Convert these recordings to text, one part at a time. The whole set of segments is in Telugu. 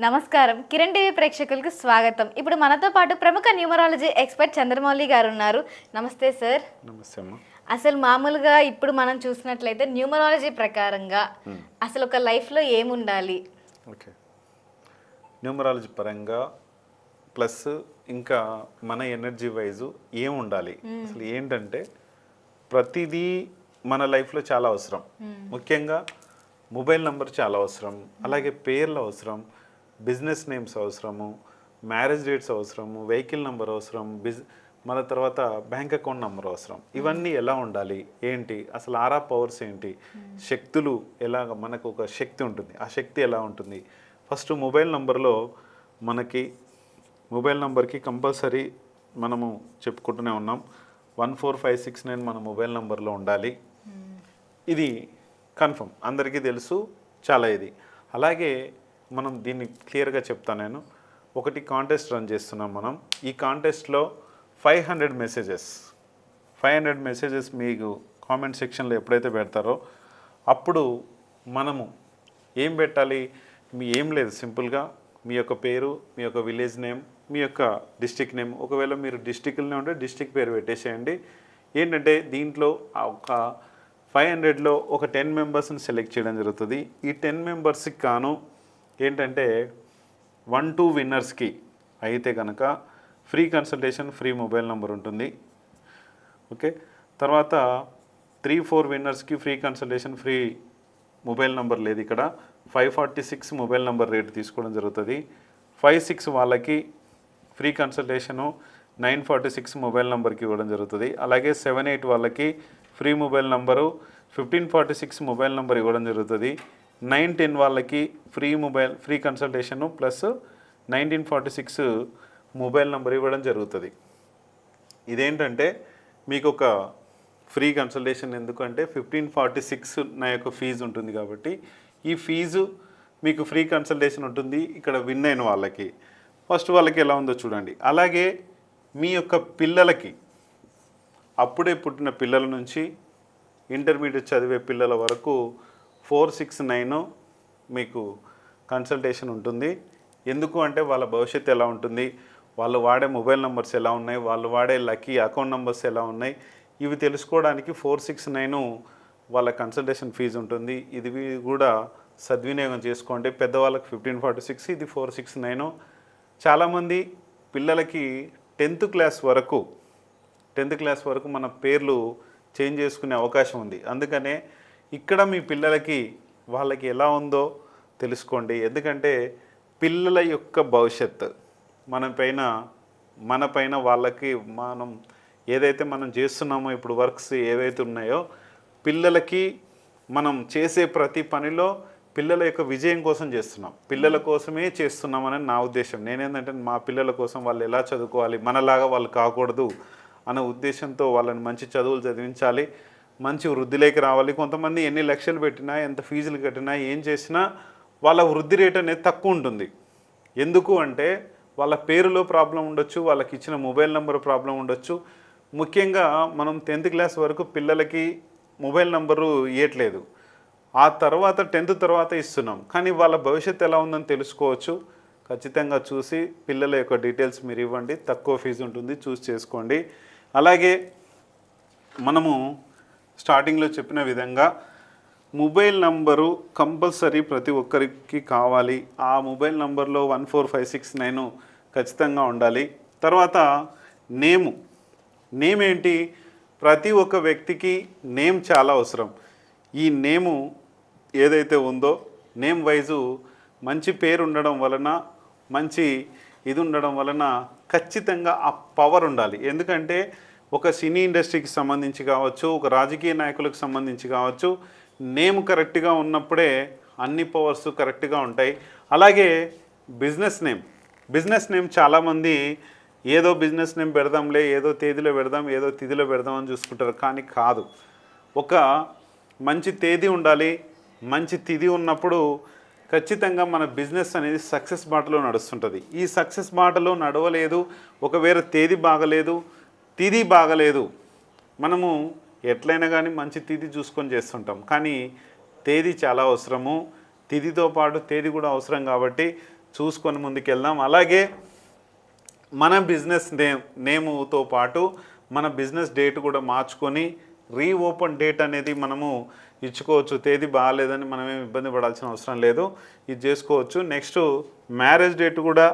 నమస్కారం. కిరణ్ టీవీ ప్రేక్షకులకు స్వాగతం. ఇప్పుడు మనతో పాటు ప్రముఖ న్యూమరాలజీ ఎక్స్పర్ట్ చంద్రమౌళి గారు ఉన్నారు. నమస్తే సార్. నమస్తే అమ్మ. అసలు మామూలుగా ఇప్పుడు మనం చూసినట్లయితే న్యూమరాలజీ ప్రకారంగా అసలు ఒక లైఫ్లో ఏముండాలి? ఓకే. న్యూమరాలజీ పరంగా ప్లస్ ఇంకా మన ఎనర్జీ వైజు ఏం ఉండాలి అసలు ఏంటంటే ప్రతిదీ మన లైఫ్లో చాలా అవసరం. ముఖ్యంగా మొబైల్ నంబర్ చాలా అవసరం. అలాగే పేర్లు అవసరం. బిజినెస్ నేమ్స్ అవసరము మ్యారేజ్ డేట్స్ అవసరము వెహికల్ నెంబర్ అవసరం బిజ్ మన తర్వాత బ్యాంక్ అకౌంట్ నెంబర్ అవసరం. ఇవన్నీ ఎలా ఉండాలి? ఏంటి? అసలు ఆరా పవర్స్ ఏంటి? శక్తులు ఎలాగ మనకు ఒక శక్తి ఉంటుంది. ఆ శక్తి ఎలా ఉంటుంది? ఫస్ట్ మొబైల్ నంబర్లో మనకి మొబైల్ నంబర్కి కంపల్సరీ మనము చెప్పుకుంటూనే ఉన్నాం. One four five six nine మన మొబైల్ నంబర్లో ఉండాలి. ఇది కన్ఫర్మ్. అందరికీ తెలుసు చాలా ఇది. అలాగే మనం దీన్ని క్లియర్గా చెప్తాను నేను. ఒకటి కాంటెస్ట్ రన్ చేస్తున్నాం మనం. ఈ కాంటెస్ట్లో five hundred messages five hundred messages మీకు కామెంట్ సెక్షన్లో ఎప్పుడైతే పెడతారో అప్పుడు మనము ఏం పెట్టాలి? మీ ఏం లేదు సింపుల్గా. మీ యొక్క పేరు మీ యొక్క విలేజ్ నేమ్ మీ యొక్క డిస్టిక్ నేమ్ ఒకవేళ మీరు డిస్టిక్లోనే ఉంటే డిస్టిక్ పేరు పెట్టేసేయండి. ఏంటంటే దీంట్లో ఒక ఫైవ్ హండ్రెడ్లో ఒక టెన్ మెంబర్స్ని సెలెక్ట్ చేయడం జరుగుతుంది. ఈ టెన్ మెంబర్స్కి కాను ఏంటంటే వన్ టూ విన్నర్స్కి అయితే కనుక free consultation free mobile number ఉంటుంది. ఓకే? తర్వాత three four విన్నర్స్కి free consultation free mobile number లేదు ఇక్కడ. Five forty six mobile number rate తీసుకోవడం జరుగుతుంది. ఫైవ్ సిక్స్ వాళ్ళకి free consultation nine forty six mobile నెంబర్కి ఇవ్వడం జరుగుతుంది. అలాగే సెవెన్ ఎయిట్ వాళ్ళకి free mobile number fifteen forty six mobile number ఇవ్వడం జరుగుతుంది. నైన్ టెన్ వాళ్ళకి free mobile free consultation plus nineteen forty six mobile number ఇవ్వడం జరుగుతుంది. ఇదేంటంటే మీకు ఒక ఫ్రీ కన్సల్టేషన్ ఎందుకంటే ఫిఫ్టీన్ ఫార్టీ సిక్స్ నా యొక్క ఫీజు ఉంటుంది కాబట్టి ఈ ఫీజు మీకు ఫ్రీ కన్సల్టేషన్ ఉంటుంది ఇక్కడ విన్ అయిన వాళ్ళకి. ఫస్ట్ వాళ్ళకి ఎలా ఉందో చూడండి. అలాగే మీ యొక్క పిల్లలకి అప్పుడే పుట్టిన పిల్లల నుంచి ఇంటర్మీడియట్ చదివే పిల్లల వరకు ఫోర్ సిక్స్ నైన్ మీకు కన్సల్టేషన్ ఉంటుంది. ఎందుకు అంటే వాళ్ళ భవిష్యత్తు ఎలా ఉంటుంది? వాళ్ళు వాడే మొబైల్ నెంబర్స్ ఎలా ఉన్నాయి? వాళ్ళు వాడే లక్కీ అకౌంట్ నెంబర్స్ ఎలా ఉన్నాయి? ఇవి తెలుసుకోవడానికి ఫోర్ సిక్స్ నైన్ వాళ్ళ కన్సల్టేషన్ ఫీజు ఉంటుంది. ఇది కూడా సద్వినియోగం చేసుకోండి. పెద్దవాళ్ళకి ఫిఫ్టీన్ ఫార్టీ సిక్స్ ఇది ఫోర్ సిక్స్ నైన్. చాలామంది పిల్లలకి టెన్త్ క్లాస్ వరకు టెన్త్ క్లాస్ వరకు మన పేర్లు చేంజ్ చేసుకునే అవకాశం ఉంది. అందుకనే ఇక్కడ మీ పిల్లలకి వాళ్ళకి ఎలా ఉందో తెలుసుకోండి. ఎందుకంటే పిల్లల యొక్క భవిష్యత్ మన పైన మన పైన వాళ్ళకి మనం ఏదైతే మనం చేస్తున్నామో ఇప్పుడు వర్క్స్ ఏవైతే ఉన్నాయో పిల్లలకి మనం చేసే ప్రతి పనిలో పిల్లల యొక్క విజయం కోసం చేస్తున్నాం. పిల్లల కోసమే చేస్తున్నామని నా ఉద్దేశం. నేనేంటంటే మా పిల్లల కోసం వాళ్ళు ఎలా చదువుకోవాలి మనలాగా వాళ్ళు కాకూడదు అనే ఉద్దేశంతో వాళ్ళని మంచి చదువులు చదివించాలి. మంచి వృద్ధిలోకి రావాలి. కొంతమంది ఎన్ని లక్షలు పెట్టినా ఎంత ఫీజులు కట్టినా ఏం చేసినా వాళ్ళ వృద్ధి రేట్ అనేది తక్కువ ఉంటుంది. ఎందుకు అంటే వాళ్ళ పేరులో ప్రాబ్లం ఉండొచ్చు వాళ్ళకి ఇచ్చిన మొబైల్ నెంబర్ ప్రాబ్లం ఉండొచ్చు. ముఖ్యంగా మనం టెన్త్ క్లాస్ వరకు పిల్లలకి మొబైల్ నెంబరు ఇవ్వట్లేదు ఆ తర్వాత టెన్త్ తర్వాత ఇస్తున్నాం. కానీ వాళ్ళ భవిష్యత్తు ఎలా ఉందని తెలుసుకోవచ్చు. ఖచ్చితంగా చూసి పిల్లల యొక్క డీటెయిల్స్ మీరు ఇవ్వండి. తక్కువ ఫీజు ఉంటుంది చూసి చేసుకోండి. అలాగే మనము స్టార్టింగ్లో చెప్పిన విధంగా మొబైల్ నంబరు కంపల్సరీ ప్రతి ఒక్కరికి కావాలి. ఆ మొబైల్ నంబర్లో one four five six nine ఖచ్చితంగా ఉండాలి. తర్వాత నేము. నేమ్ ఏంటి? ప్రతి ఒక్క వ్యక్తికి నేమ్ చాలా అవసరం. ఈ నేము ఏదైతే ఉందో నేమ్ వైజు మంచి పేరు ఉండడం వలన మంచి ఇది ఉండడం వలన ఖచ్చితంగా ఆ పవర్ ఉండాలి. ఎందుకంటే ఒక సినీ ఇండస్ట్రీకి సంబంధించి కావచ్చు ఒక రాజకీయ నాయకులకు సంబంధించి కావచ్చు నేమ్ కరెక్ట్గా ఉన్నప్పుడే అన్ని పవర్స్ కరెక్ట్గా ఉంటాయి. అలాగే బిజినెస్ నేమ్. బిజినెస్ నేమ్ చాలామంది ఏదో బిజినెస్ నేమ్ పెడదాంలే ఏదో తేదీలో పెడదాం ఏదో తిథిలో పెడదాం అని చూసుకుంటారు. కానీ కాదు. ఒక మంచి తేదీ ఉండాలి మంచి తిథి ఉన్నప్పుడు ఖచ్చితంగా మన బిజినెస్ అనేది సక్సెస్ బాటలో నడుస్తుంటుంది. ఈ సక్సెస్ బాటలో నడవలేదు ఒకవేళ తేదీ బాగలేదు తిథి బాగలేదు. మనము ఎట్లయినా కానీ మంచి తిథి చూసుకొని చేస్తుంటాం. కానీ తేదీ చాలా అవసరము. తిథితో పాటు తేదీ కూడా అవసరం కాబట్టి చూసుకొని ముందుకెళ్దాం. అలాగే మన బిజినెస్ నేమ్ నేముతో పాటు మన బిజినెస్ డేట్ కూడా మార్చుకొని రీఓపెన్ డేట్ అనేది మనము ఇచ్చుకోవచ్చు. తేదీ బాగాలేదని మనం ఇబ్బంది పడాల్సిన అవసరం లేదు. ఇది చేసుకోవచ్చు. నెక్స్ట్ మ్యారేజ్ డేట్ కూడా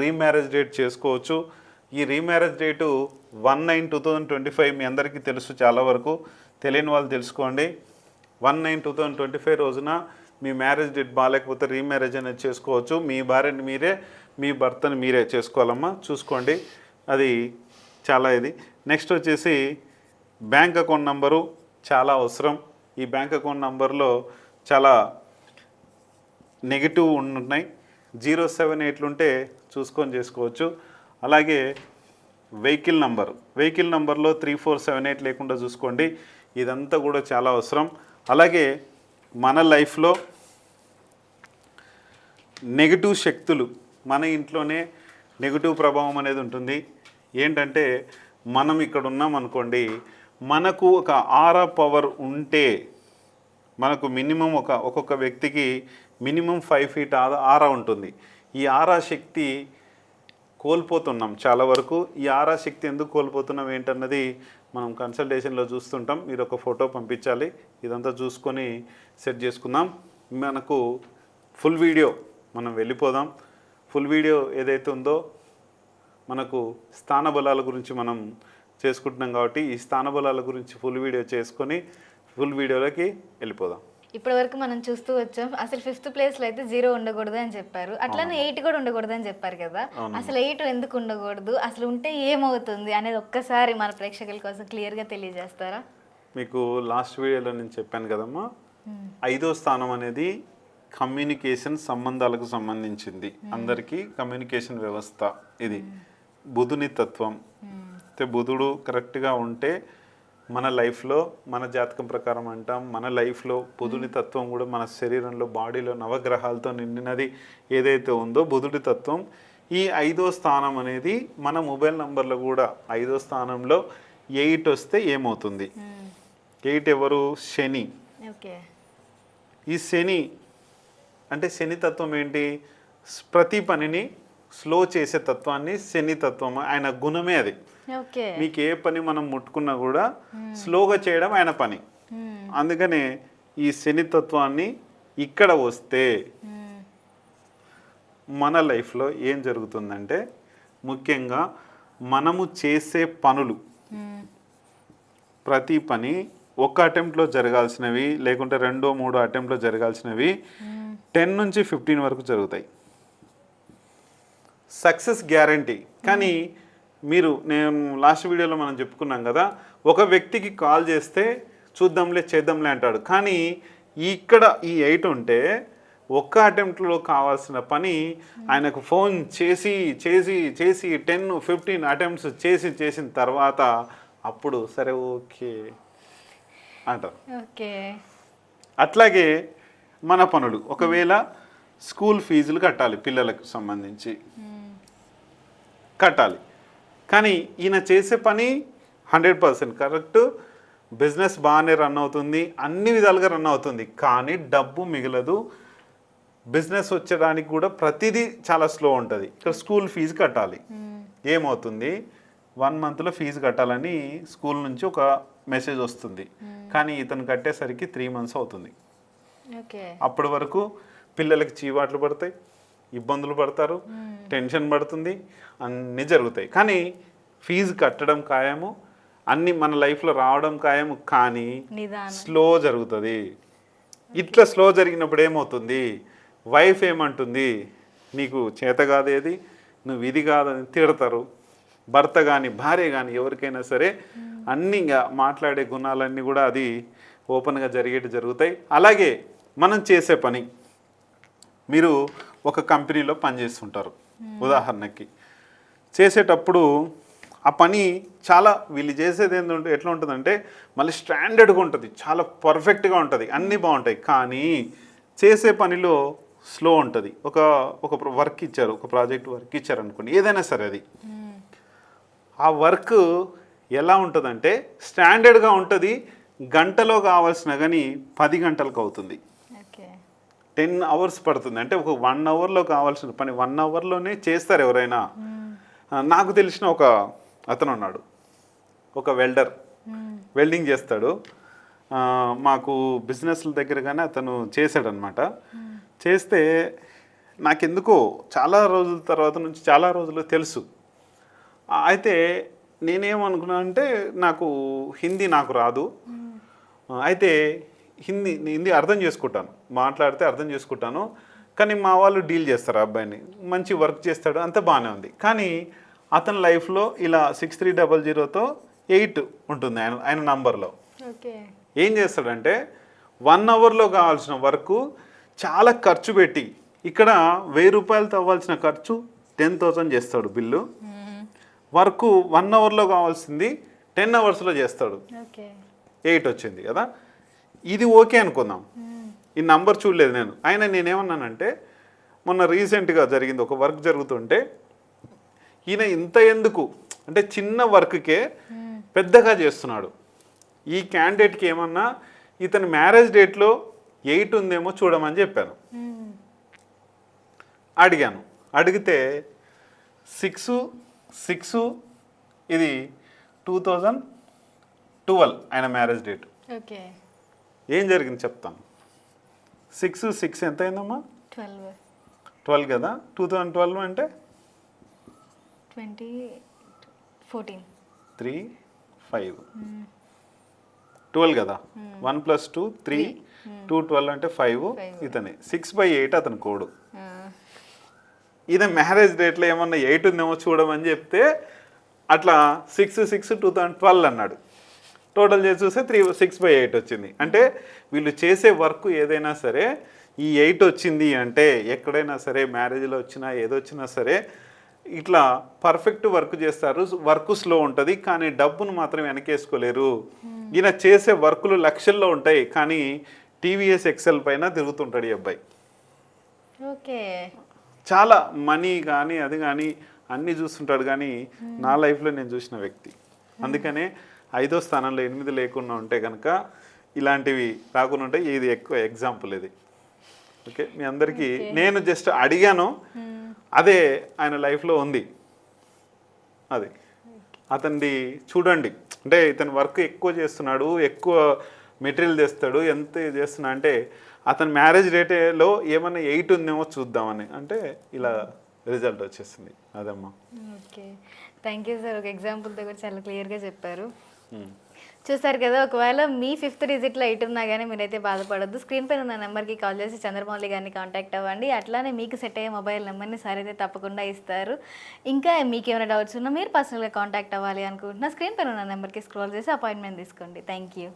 రీమ్యారేజ్ డేట్ చేసుకోవచ్చు. ఈ remarriage date one nine two thousand twenty five మీ అందరికీ తెలుసు చాలా వరకు. తెలియని వాళ్ళు తెలుసుకోండి. One nine two thousand twenty five రోజున మీ మ్యారేజ్ డేట్ బాగాలేకపోతే రీమ్యారేజ్ అనేది చేసుకోవచ్చు. మీ భార్యని మీరే మీ భర్తని మీరే చేసుకోవాలమ్మా. చూసుకోండి. అది చాలా ఇది. నెక్స్ట్ వచ్చేసి బ్యాంక్ అకౌంట్ నంబరు చాలా అవసరం. ఈ బ్యాంక్ అకౌంట్ నంబర్లో చాలా నెగిటివ్ ఉన్నాయి జీరో సెవెన్ ఎయిట్లు ఉంటే చూసుకొని చేసుకోవచ్చు. అలాగే వెహికల్ నంబర్ వెహికల్ నంబర్లో త్రీ ఫోర్ సెవెన్ ఎయిట్ లేకుండా చూసుకోండి. ఇదంతా కూడా చాలా అవసరం. అలాగే మన లైఫ్లో నెగిటివ్ శక్తులు మన ఇంట్లోనే నెగిటివ్ ప్రభావం అనేది ఉంటుంది. ఏంటంటే మనం ఇక్కడ ఉన్నాం అనుకోండి మనకు ఒక ఆరా పవర్ ఉంటే మనకు మినిమం ఒక ఒక్కొక్క వ్యక్తికి minimum five feet aura aura ఉంటుంది. ఈ ఆరా శక్తి కోల్పోతున్నాం చాలా వరకు. ఈ ఆరా శక్తి ఎందుకు కోల్పోతున్నాం ఏంటన్నది మనం కన్సల్టేషన్లో చూస్తుంటాం. మీరు ఒక ఫోటో పంపించాలి. ఇదంతా చూసుకొని సెట్ చేసుకుందాం. మనకు ఫుల్ వీడియో మనం వెళ్ళిపోదాం. ఫుల్ వీడియో ఏదైతే ఉందో మనకు స్థాన బలాల గురించి మనం చేసుకుంటున్నాం కాబట్టి ఈ స్థాన బలాల గురించి ఫుల్ వీడియో చేసుకొని ఫుల్ వీడియోలోకి వెళ్ళిపోదాం. ఇప్పటి వరకు మనం చూస్తూ వచ్చాం. అసలు ఫిఫ్త్ ప్లేస్లో అయితే జీరో ఉండకూడదు అని చెప్పారు. అట్లానే ఎయిట్ కూడా ఉండకూడదు అని చెప్పారు కదా. అసలు ఎయిట్ ఎందుకు ఉండకూడదు? అసలు ఉంటే ఏమవుతుంది అనేది ఒక్కసారి మన ప్రేక్షకుల కోసం క్లియర్గా తెలియజేస్తారా? మీకు లాస్ట్ వీడియోలో నేను చెప్పాను కదమ్మా. ఐదో స్థానం అనేది కమ్యూనికేషన్ సంబంధాలకు సంబంధించింది. అందరికీ కమ్యూనికేషన్ వ్యవస్థ ఇది. బుధుని తత్వం. అయితే బుధుడు కరెక్ట్గా ఉంటే మన లైఫ్లో మన జాతకం ప్రకారం అంటాం మన లైఫ్లో బుధుని తత్వం కూడా మన శరీరంలో బాడీలో నవగ్రహాలతో నిండినది ఏదైతే ఉందో బుధుడి తత్వం. ఈ ఐదో స్థానం అనేది మన మొబైల్ నంబర్లో కూడా ఐదో స్థానంలో ఎయిట్ వస్తే ఏమవుతుంది? ఎయిట్ ఎవరు? శని. ఈ శని అంటే శని తత్వం ఏంటి? ప్రతి పనిని స్లో చేసే తత్వాన్ని శని తత్వం ఆయన గుణమే అది. మీకు ఏ పని మనం ముట్టుకున్నా కూడా స్లోగా చేయడం ఆయన పని. అందుకనే ఈ శని తత్వాన్ని ఇక్కడ వస్తే మన లైఫ్లో ఏం జరుగుతుందంటే ముఖ్యంగా మనము చేసే పనులు ప్రతి పని ఒక అటెంప్ట్లో జరగాల్సినవి లేకుంటే రెండో మూడో అటెంప్ట్లో జరగాల్సినవి టెన్ నుంచి ఫిఫ్టీన్ వరకు జరుగుతాయి. Success guarantee. కానీ మీరు నేను లాస్ట్ వీడియోలో మనం చెప్పుకున్నాం కదా ఒక వ్యక్తికి కాల్ చేస్తే చూద్దాంలే చేద్దాంలే అంటాడు. కానీ ఇక్కడ ఈ ఎయిట్ ఉంటే ఒక్క అటెంప్ట్లో కావాల్సిన పని ఆయనకు ఫోన్ చేసి చేసి చేసి టెన్ ఫిఫ్టీన్ అటెంప్ట్స్ చేసి చేసిన తర్వాత అప్పుడు సరే ఓకే అంటారు. ఓకే. అట్లాగే మన పనులు. ఒకవేళ స్కూల్ ఫీజులు కట్టాలి పిల్లలకు సంబంధించి. కట్టాలి. కానీ ఈయన చేసే పని హండ్రెడ్ పర్సెంట్ కరెక్ట్. బిజినెస్ బాగానే రన్ అవుతుంది. అన్ని విధాలుగా రన్ అవుతుంది. కానీ డబ్బు మిగలదు. బిజినెస్ వచ్చడానికి కూడా ప్రతిదీ చాలా స్లో ఉంటుంది. ఇక్కడ స్కూల్ ఫీజు కట్టాలి. ఏమవుతుంది? వన్ మంత్లో ఫీజు కట్టాలని స్కూల్ నుంచి ఒక మెసేజ్ వస్తుంది. కానీ ఇతను కట్టేసరికి త్రీ మంత్స్ అవుతుంది. ఓకే. అప్పటి వరకు పిల్లలకి చీవాట్లు పడతాయి. ఇబ్బందులు పడతారు టెన్షన్ పడుతుంది అన్నీ జరుగుతాయి. కానీ ఫీజు కట్టడం ఖాయము అన్నీ మన లైఫ్లో రావడం ఖాయము కానీ స్లో జరుగుతుంది. ఇట్లా స్లో జరిగినప్పుడు ఏమవుతుంది? వైఫ్ ఏమంటుంది? నీకు చేత కాదేది? నువ్వు ఇది కాదని తిడతారు. భర్త కానీ భార్య కానీ ఎవరికైనా సరే అన్ని ఇంకా మాట్లాడే గుణాలన్నీ కూడా అది ఓపెన్గా జరిగేటి జరుగుతాయి. అలాగే మనం చేసే పని. మీరు ఒక కంపెనీలో పనిచేస్తుంటారు. ఉదాహరణకి చేసేటప్పుడు ఆ పని చాలా వీళ్ళు చేసేది ఏంటంటే ఎట్లా ఉంటుందంటే మళ్ళీ స్టాండర్డ్గా ఉంటుంది. చాలా పర్ఫెక్ట్గా ఉంటుంది. అన్నీ బాగుంటాయి. కానీ చేసే పనిలో స్లో ఉంటుంది. ఒక ఒక వర్క్ ఇచ్చారు. ఒక ప్రాజెక్ట్ వర్క్ ఇచ్చారు అనుకోండి. ఏదైనా సరే అది. ఆ వర్క్ ఎలా ఉంటుందంటే స్టాండర్డ్గా ఉంటుంది. గంటలో కావాల్సిన కానీ పది గంటలకు అవుతుంది. టెన్ అవర్స్ పడుతుంది. అంటే ఒక వన్ అవర్లో కావాల్సిన పని వన్ అవర్లోనే చేస్తారు ఎవరైనా. నాకు తెలిసిన ఒక అతను ఉన్నాడు. ఒక వెల్డర్. వెల్డింగ్ చేస్తాడు. మాకు బిజినెస్ల దగ్గరగానే అతను చేశాడనమాట చేస్తే నాకెందుకో చాలా రోజుల తర్వాత నుంచి చాలా రోజులు తెలుసు. అయితే నేనేమనుకున్నా అంటే నాకు హిందీ నాకు రాదు. అయితే హిందీ హిందీ అర్థం చేసుకుంటాను. మాట్లాడితే అర్థం చేసుకుంటాను. కానీ మా వాళ్ళు డీల్ చేస్తారు ఆ అబ్బాయిని. మంచి వర్క్ చేస్తాడు. అంత బాగానే ఉంది. కానీ అతని లైఫ్లో ఇలా సిక్స్ త్రీ డబల్ జీరోతో ఎయిట్ ఉంటుంది ఆయన ఆయన నంబర్లో. ఏం చేస్తాడంటే వన్ అవర్లో కావాల్సిన వర్క్ చాలా ఖర్చు పెట్టి ఇక్కడ వెయ్యి రూపాయలతో అవ్వాల్సిన ఖర్చు టెన్ థౌసండ్ చేస్తాడు బిల్లు. వర్క్ వన్ అవర్లో కావాల్సింది టెన్ అవర్స్లో చేస్తాడు. ఓకే. ఎయిట్ వచ్చింది కదా. ఇది ఓకే అనుకుందాం. ఈ నంబర్ చూడలేదు నేను. ఆయన నేనేమన్నానంటే మొన్న రీసెంట్గా జరిగింది ఒక వర్క్ జరుగుతుంటే ఈయన ఇంత ఎందుకు అంటే చిన్న వర్క్కే పెద్దగా చేస్తున్నాడు. ఈ క్యాండిడేట్కి ఏమన్నా ఇతని మ్యారేజ్ డేట్లో ఎయిట్ ఉందేమో చూడమని చెప్పాను. అడిగాను. అడిగితే సిక్స్ సిక్స్ ఇది టూ థౌజండ్ ట్వెల్వ్ ఆయన మ్యారేజ్ డేట్. ఓకే. ఏం జరిగింది చెప్తాను. సిక్స్ సిక్స్ ఎంత అయిందమ్మా ట్వెల్వ్. ట్వెల్వ్ కదా? టూ థౌజండ్ ట్వెల్వ్ అంటే? Twenty fourteen. Three five. Twelve కదా? One plus two three. Two twelve అంటే ఫైవ్. ఇతని. సిక్స్ బై ఎయిట్ అతని కోడు. ఈయన మ్యారేజ్ డేట్లో ఏమన్నా ఎయిట్ ఉందేమో చూడమని చెప్తే అట్లా six six two thousand twelve అన్నాడు. టోటల్ చేసి చూస్తే త్రీ సిక్స్ బై ఎయిట్ వచ్చింది. అంటే వీళ్ళు చేసే వర్క్ ఏదైనా సరే ఈ ఎయిట్ వచ్చింది అంటే ఎక్కడైనా సరే మ్యారేజ్లో వచ్చినా ఏదొచ్చినా సరే ఇట్లా పర్ఫెక్ట్ వర్క్ చేస్తారు. వర్క్ స్లో ఉంటుంది కానీ డబ్బును మాత్రం వెనకేసుకోలేరు. ఈయన చేసే వర్కులు లక్షల్లో ఉంటాయి కానీ టీవీఎస్ ఎక్సెల్ పైన తిరుగుతుంటాడు ఈ అబ్బాయి. ఓకే. చాలా మనీ కానీ అది కానీ అన్నీ చూస్తుంటాడు కానీ నా లైఫ్లో నేను చూసిన వ్యక్తి. అందుకనే ఐదో స్థానంలో ఎనిమిది లేకుండా ఉంటే కనుక ఇలాంటివి రాకుండా ఉంటే ఇది ఎక్కువ ఎగ్జాంపుల్ ఇది. ఓకే మీ అందరికీ నేను జస్ట్ అడిగాను. అదే ఆయన లైఫ్లో ఉంది. అది. అతనిది చూడండి. అంటే ఇతను వర్క్ ఎక్కువ చేస్తున్నాడు ఎక్కువ మెటీరియల్ తెస్తాడు ఎంత చేస్తున్నా అంటే అతని మ్యారేజ్ డేట్లో ఏమన్నా ఎయిట్ ఉందేమో చూద్దామని. అంటే ఇలా రిజల్ట్ వచ్చేసింది. అదమ్మా. ఓకే. Thank you sir. ఒక ఎగ్జాంపుల్తో కూడా చాలా క్లియర్గా చెప్పారు. చూసారు కదా ఒకవేళ మీ ఫిఫ్త్ డిజిట్లో ఎయిట్ ఉన్నా కానీ మీరైతే బాధపడద్దు. స్క్రీన్ పైన ఉన్న నెంబర్కి కాల్ చేసి చంద్రమౌళి గారిని కాంటాక్ట్ అవ్వండి. అట్లానే మీకు సెట్ అయ్యే మొబైల్ నెంబర్ని సార్ అయితే తప్పకుండా ఇస్తారు. ఇంకా మీకు ఏమైనా డౌట్స్ ఉన్నా మీరు పర్సనల్గా కాంటాక్ట్ అవ్వాలి అనుకుంటున్నా స్క్రీన్ పైన ఉన్న నెంబర్కి స్క్రోల్ చేసి అపాయింట్మెంట్ తీసుకోండి. Thank you